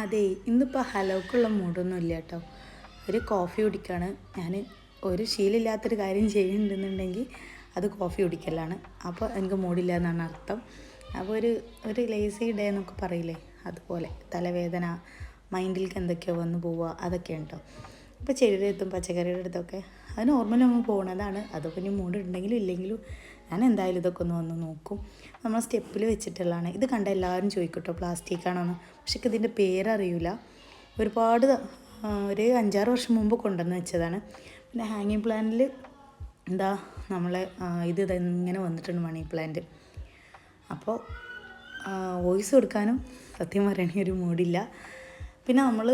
അതെ ഇന്നിപ്പോൾ ഹലോക്കുള്ള മൂടൊന്നും ഇല്ല കേട്ടോ ഒരു കോഫി കുടിക്കുകയാണ് ഞാൻ ഒരു ശീലമില്ലാത്തൊരു കാര്യം ചെയ്യുന്നുണ്ടെന്നുണ്ടെങ്കിൽ അത് കോഫി കുടിക്കലാണ്. അപ്പോൾ എനിക്ക് മൂടില്ല എന്നാണ് അർത്ഥം. അപ്പോൾ ഒരു ഒരു ലേസി ഡേ എന്നൊക്കെ പറയില്ലേ? അതുപോലെ തലവേദന മൈൻഡിലേക്ക് എന്തൊക്കെയോ വന്ന് പോവുക അതൊക്കെ ഉണ്ടോ ഇപ്പോൾ ചെടിയുടെ അടുത്തും പച്ചക്കറിയുടെ അടുത്തൊക്കെ. അത് നോർമലി നമ്മൾ പോകുന്നതാണ് അതൊക്കെ ഇനി മൂഡ് ഉണ്ടെങ്കിലും ഇല്ലെങ്കിലും ഞാൻ എന്തായാലും ഇതൊക്കെ ഒന്ന് വന്ന് നോക്കും. നമ്മൾ സ്റ്റെപ്പിൽ വെച്ചിട്ടുള്ളതാണ്. ഇത് കണ്ട എല്ലാവരും ചോദിക്കട്ടോ പ്ലാസ്റ്റിക് ആണോന്ന്. പക്ഷേ ഇതിന്റെ പേരറിയില്ല ഒരുപാട് ഒരു അഞ്ചാറ് വർഷം മുമ്പ് കൊണ്ടുവന്ന് വെച്ചതാണ്. പിന്നെ ഹാങ്ങിങ് പ്ലാന്റിൽ എന്താ നമ്മളെ ഇത് ഇതെങ്ങനെ വന്നിട്ടുണ്ട് മണി പ്ലാന്റ് അപ്പോൾ വോയിസ് കൊടുക്കാനും സത്യം പറയണേ ഒരു മൂഡില്ല പിന്നെ നമ്മൾ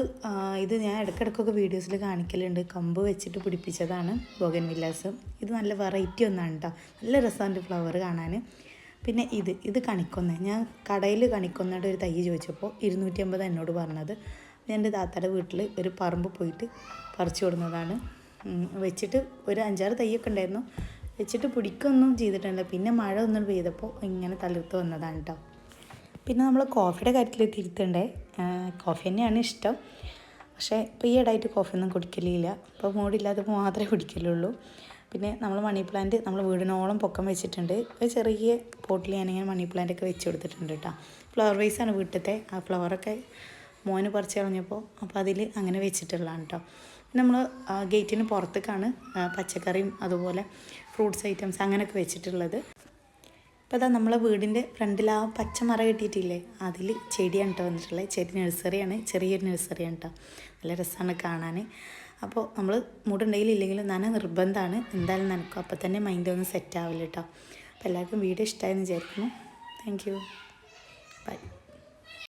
ഇത് ഞാൻ ഇടയ്ക്കിടയ്ക്കൊക്കെ വീഡിയോസിൽ കാണിക്കലുണ്ട്. കമ്പ് വെച്ചിട്ട് പിടിപ്പിച്ചതാണ് ബോഗൻ വില്ലാസം. ഇത് നല്ല വെറൈറ്റി ഒന്നാണ് കേട്ടോ നല്ല രസമുണ്ട് ഫ്ലവർ കാണാൻ പിന്നെ ഇത് ഇത് കണിക്കൊന്ന. ഞാൻ കടയിൽ കണിക്കൊന്നയുടെ ഒരു തൈ ചോദിച്ചപ്പോൾ ഇരുന്നൂറ്റി അമ്പത് എന്നോട് പറഞ്ഞത്. എന്റെ താത്തയുടെ വീട്ടിൽ ഒരു പറമ്പ് പോയിട്ട് പറിച്ചു കൊടുക്കുന്നതാണ് വെച്ചിട്ട് ഒരു അഞ്ചാറ് തൈയൊക്കെ ഉണ്ടായിരുന്നു. വെച്ചിട്ട് പിടിക്കൊന്നും ചെയ്തിട്ടില്ല. പിന്നെ മഴ ഒന്നും പെയ്തപ്പോൾ ഇങ്ങനെ തളിർത്ത് വന്നതാണ് കേട്ടോ പിന്നെ നമ്മൾ കോഫിയുടെ കാര്യത്തിൽ തിരുത്തണ്ടേ കോഫി തന്നെയാണ് ഇഷ്ടം. പക്ഷേ ഇപ്പോൾ ഈ ഇടയായിട്ട് കോഫിയൊന്നും കുടിക്കലില്ല. ഇപ്പോൾ മൂടില്ലാതെ മാത്രമേ കുടിക്കലുള്ളൂ. പിന്നെ നമ്മൾ മണി പ്ലാന്റ് നമ്മൾ വീടിനോളം പൊക്കം വെച്ചിട്ടുണ്ട്. ഒരു ചെറിയ പോട്ടിൽ ഞാനിങ്ങനെ മണി പ്ലാന്റ് ഒക്കെ വെച്ച് കൊടുത്തിട്ടുണ്ട് കേട്ടോ ഫ്ലവർ വൈസാണ് വീട്ടിലത്തെ. ആ ഫ്ലവറൊക്കെ മോന് പറിച്ച് കളഞ്ഞപ്പോൾ അപ്പോൾ അതിൽ അങ്ങനെ വെച്ചിട്ടുള്ളതാണ് കേട്ടോ നമ്മൾ ഗേറ്റിന് പുറത്തേക്കാണ് പച്ചക്കറിയും അതുപോലെ ഫ്രൂട്ട്സ് ഐറ്റംസ് അങ്ങനെയൊക്കെ വെച്ചിട്ടുള്ളത്. ഇപ്പോൾ അതാ നമ്മളെ വീടിന്റെ ഫ്രണ്ടിൽ ആ പച്ച മറ കെട്ടിയിട്ടില്ലേ? അതിൽ ചെടിയാണ് കേട്ടോ വന്നിട്ടുള്ളത്. ചെടി നഴ്സറിയാണ്. ചെറിയൊരു നഴ്സറിയാണ് കേട്ടോ നല്ല രസമാണ് കാണാൻ. അപ്പോൾ നമ്മൾ മൂടുണ്ടെങ്കിൽ ഇല്ലെങ്കിലും നന നിർബന്ധമാണ്. എന്തായാലും നനക്കും. അപ്പോൾ തന്നെ മൈൻഡ് ഒന്ന് സെറ്റ് ആവില്ല കേട്ടോ അപ്പോൾ എല്ലാവർക്കും വീഡിയോ ഇഷ്ടമായെന്ന് വിചാരിക്കുന്നു. Thank you by